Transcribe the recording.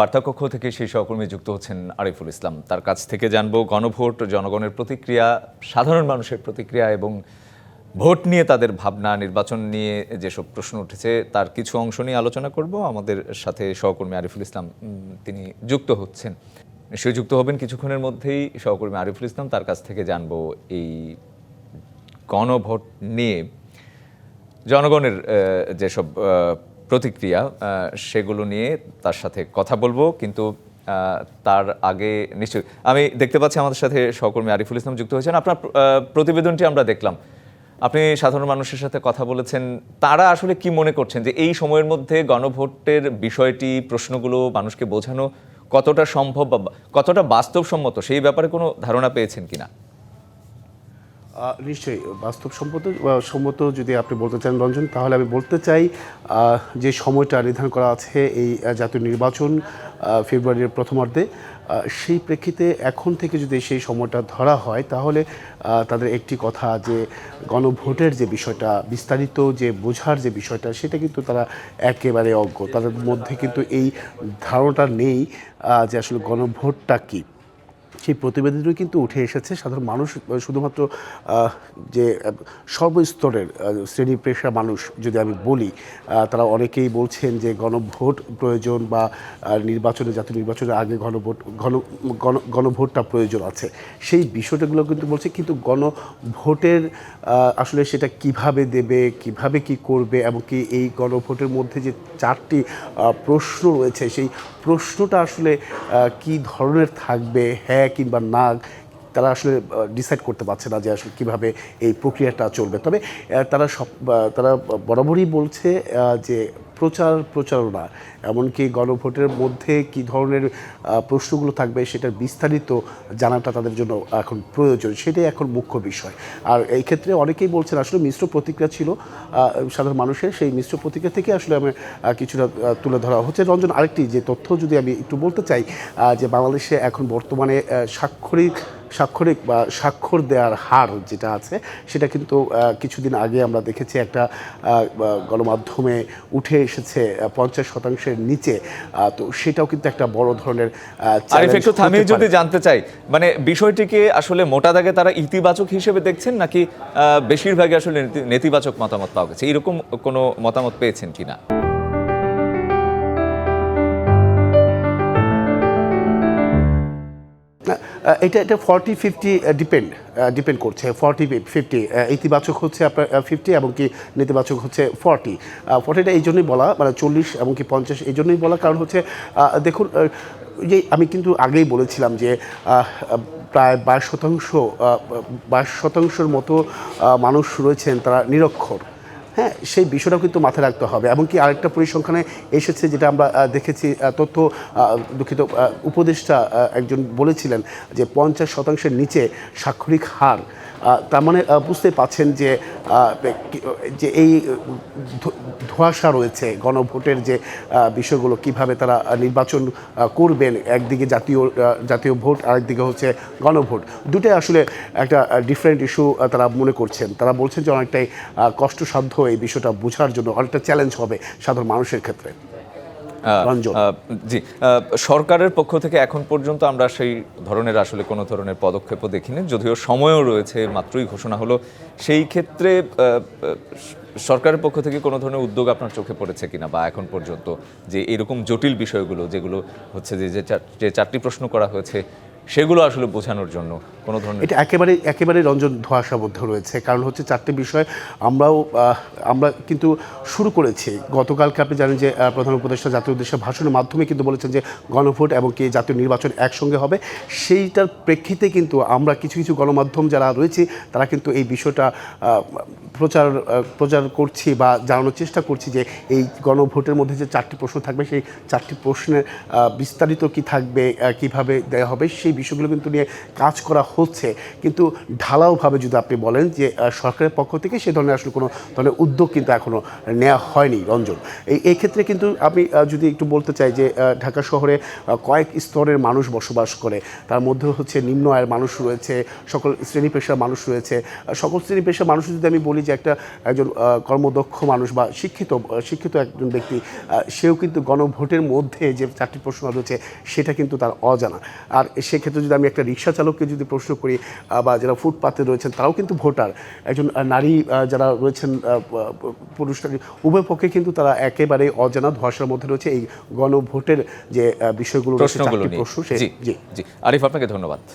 বার্তাকক্ষ থেকে সেই সহকর্মী যুক্ত হচ্ছেন আরিফুল ইসলাম। তার কাছ থেকে জানব, গণভোট, জনগণের প্রতিক্রিয়া, সাধারণ মানুষের প্রতিক্রিয়া এবং ভোট নিয়ে তাদের ভাবনা, নির্বাচন নিয়ে যেসব প্রশ্ন উঠেছে, তার কিছু অংশ নিয়ে আলোচনা করব। আমাদের সাথে সহকর্মী আরিফুল ইসলাম তিনি যুক্ত হচ্ছেন। নিশ্চয়ই যুক্ত হবেন কিছুক্ষণের মধ্যেই। সহকর্মী আরিফুল ইসলাম, তার কাছ থেকে জানব এই গণভোট নিয়ে। জনগণের যেসব প্রতিক্রিয়া সেগুলো নিয়ে তার সাথে কথা বলব, কিন্তু তার আগে নিশ্চয়ই, আমি দেখতে পাচ্ছি আমাদের সাথে সহকর্মী আরিফুল ইসলাম যুক্ত হয়েছেন। আপনার প্রতিবেদনটি আমরা দেখলাম। আপনি সাধারণ মানুষের সাথে কথা বলেছেন, তারা আসলে কি মনে করছেন যে এই সময়ের মধ্যে গণভোটের বিষয়টি, প্রশ্নগুলো মানুষকে বোঝানো কতটা সম্ভব বা, কতটা বাস্তবসম্মত, সেই ব্যাপারে কোনো ধারণা পেয়েছেন কিনা? নিশ্চয়ই বাস্তবসম্মত সম্মত যদি আপনি বলতে চান রঞ্জন, তাহলে আমি বলতে চাই যে সময়টা নির্ধারণ করা আছে এই জাতীয় নির্বাচন ফেব্রুয়ারির প্রথমার্ধে সেই প্রেক্ষিতে এখন থেকে যদি সেই সময়টা ধরা হয়, তাহলে তাদের একটি কথা যে গণভোটের যে বিষয়টা, বিস্তারিত যে বোঝার যে বিষয়টা, সেটা কিন্তু তারা একেবারে অজ্ঞ। তাদের মধ্যে কিন্তু এই ধারণাটা নেই যে আসলে গণভোটটা কী। সেই প্রতিবেদনও কিন্তু উঠে এসেছে। সাধারণ মানুষ শুধুমাত্র যে সর্বস্তরের শ্রেণি পেশা মানুষ যদি আমি বলি তারা অনেকেই বলছেন যে গণভোট প্রয়োজন বা নির্বাচনে, জাতীয় নির্বাচনের আগে গণভোট, গণ, গণ- গণভোটটা প্রয়োজন আছে। সেই বিষয়টাগুলো কিন্তু বলছে, কিন্তু গণভোটের আসলে সেটা কীভাবে দেবে, কীভাবে কি করবে এমনকি এই গণভোটের মধ্যে যে চারটি প্রশ্ন রয়েছে। সেই প্রশ্নটা আসলে কি ধরনের থাকবে হ্যাঁ কিংবা না, তারা আসলে ডিসাইড করতে পারছে না যে আসলে কীভাবে এই প্রক্রিয়াটা চলবে। তবে তারা সব তারা বরাবরই বলছে যে প্রচার প্রচারণা, এমনকি গণভোটের মধ্যে কি ধরনের প্রশ্নগুলো থাকবে সেটার বিস্তারিত জানাটা তাদের জন্য এখন প্রয়োজন, সেটাই এখন মুখ্য বিষয়। আর এই ক্ষেত্রে অনেকেই বলছেন আসলে মিশ্র প্রতিক্রিয়া ছিল সাধারণ মানুষের, সেই মিশ্র প্রতিক্রিয়া থেকে আসলে আমি কিছুটা তুলে ধরা হচ্ছে। রঞ্জন, আরেকটি যে তথ্য যদি আমি একটু বলতে চাই যে বাংলাদেশে এখন বর্তমানে স্বাক্ষরিক স্বাক্ষরিক বা স্বাক্ষর দেওয়ার হার যেটা আছে সেটা কিন্তু কিছুদিন আগে আমরা দেখেছি একটা গণমাধ্যমে উঠে এসেছে পঞ্চাশ শতাংশের নিচে তো সেটাও কিন্তু একটা বড় ধরনের একটু থামিয়ে যদি জানতে চাই মানে বিষয়টিকে আসলে মোটা দাগে তারা ইতিবাচক হিসেবে দেখছেন নাকি বেশিরভাগই আসলে নেতিবাচক মতামত পাওয়া গেছে? এরকম কোনো মতামত পেয়েছেন কিনা? এটা এটা ফর্টি ফিফটি ডিপেন্ড ডিপেন্ড করছে। ফর্টি ফিফটি ইতিবাচক হচ্ছে আপনার ফিফটি এবং কি নেতিবাচক হচ্ছে ফর্টি ফর্টিটা এই জন্যই বলা মানে চল্লিশ এবং কি পঞ্চাশ, এই জন্যই বলা, কারণ হচ্ছে দেখুন যে আমি কিন্তু আগেই বলেছিলাম যে প্রায় বাইশ শতাংশ বাইশ শতাংশের মতো মানুষ রয়েছেন, তারা নিরক্ষর। হ্যাঁ সেই বিষয়টাও কিন্তু মাথায় রাখতে হবে। এমনকি আরেকটা পরিসংখ্যানে এসেছে যেটা আমরা দেখেছি তথ্য দুঃখিত উপদেষ্টা একজন বলেছিলেন যে পঞ্চাশ শতাংশের নিচে স্বাক্ষরিক হার তার মানে বুঝতে পাচ্ছেন যে যে এই ধোঁয়াশা রয়েছে গণভোটের যে বিষয়গুলো, কীভাবে তারা নির্বাচন করবেন, একদিকে জাতীয় জাতীয় ভোট, আরেকদিকে হচ্ছে গণভোট। দুটোই আসলে একটা ডিফারেন্ট ইস্যু তারা মনে করছেন। তারা বলছেন যে অনেকটাই কষ্টসাধ্য এই বিষয়টা বোঝার জন্য অনেকটা চ্যালেঞ্জ হবে সাধারণ মানুষের ক্ষেত্রে। জি সরকারের পক্ষ থেকে এখন পর্যন্ত আমরা সেই ধরনের আসলে কোনো ধরনের পদক্ষেপও দেখিনি যদিও সময়ও রয়েছে মাত্রই ঘোষণা হলো। সেই ক্ষেত্রে সরকারের পক্ষ থেকে কোনো ধরনের উদ্যোগ আপনার চোখে পড়েছে কিনা বা এখন পর্যন্ত যে এরকম জটিল বিষয়গুলো যেগুলো হচ্ছে যে যে চারটি প্রশ্ন করা হয়েছে সেগুলো আসলে বোঝানোর জন্য কোনো ধরনের এটা একেবারে একেবারে রঞ্জন ধোঁয়াশাবদ্ধ রয়েছে। কারণ হচ্ছে চারটে বিষয় আমরাও আমরা কিন্তু শুরু করেছি। গতকালকে আপনি জানেন যে প্রধান উপদেষ্টা জাতীয় উদ্দেশ্যে ভাষণের মাধ্যমে কিন্তু বলেছেন যে, গণভোট এবং কি জাতীয় নির্বাচন একসঙ্গে হবে। সেইটার প্রেক্ষিতে কিন্তু আমরা কিছু কিছু গণমাধ্যম যারা রয়েছে, তারা কিন্তু এই বিষয়টা প্রচার প্রচার করছি বা জানানোর চেষ্টা করছি যে, এই গণভোটের মধ্যে যে চারটি প্রশ্ন থাকবে, সেই চারটি প্রশ্নের বিস্তারিত কি থাকবে কীভাবে দেওয়া হবে, সেই বিষয়গুলো কিন্তু নিয়ে কাজ করা হচ্ছে। কিন্তু ঢালাওভাবে যদি আপনি বলেন যে সরকারের পক্ষ থেকে সে ধরনের আসলে কোনো ধরনের উদ্যোগ কিন্তু এখনও নেওয়া হয়নি রঞ্জন। এই এই ক্ষেত্রে কিন্তু আমি যদি একটু বলতে চাই যে ঢাকা শহরে কয়েক স্তরের মানুষ বসবাস করে। তার মধ্যে হচ্ছে নিম্ন আয়ের মানুষ রয়েছে, সকল শ্রেণি পেশার মানুষ রয়েছে। সকল শ্রেণি পেশার মানুষ যদি আমি বলি যে, একটা একজন কর্মদক্ষ মানুষ বা শিক্ষিত শিক্ষিত একজন ব্যক্তি সেও কিন্তু গণভোটের মধ্যে যে চারটি প্রশ্ন রয়েছে, সেটা কিন্তু তার অজানা। আর সেক্ষেত্রে যদি আমি একটা রিক্সা চালককে যদি প্রশ্ন করি বা যারা ফুটপাতে রয়েছেন তারাও কিন্তু ভোটার। একজন নারী যারা রয়েছেন পুরুষ উভয় পক্ষে কিন্তু তারা একেবারে অজানা ধর্ষার মধ্যে রয়েছে এই গণভোটের যে বিষয়গুলো রয়েছে প্রশ্ন জি। জি। আরিফ আপনাকে ধন্যবাদ।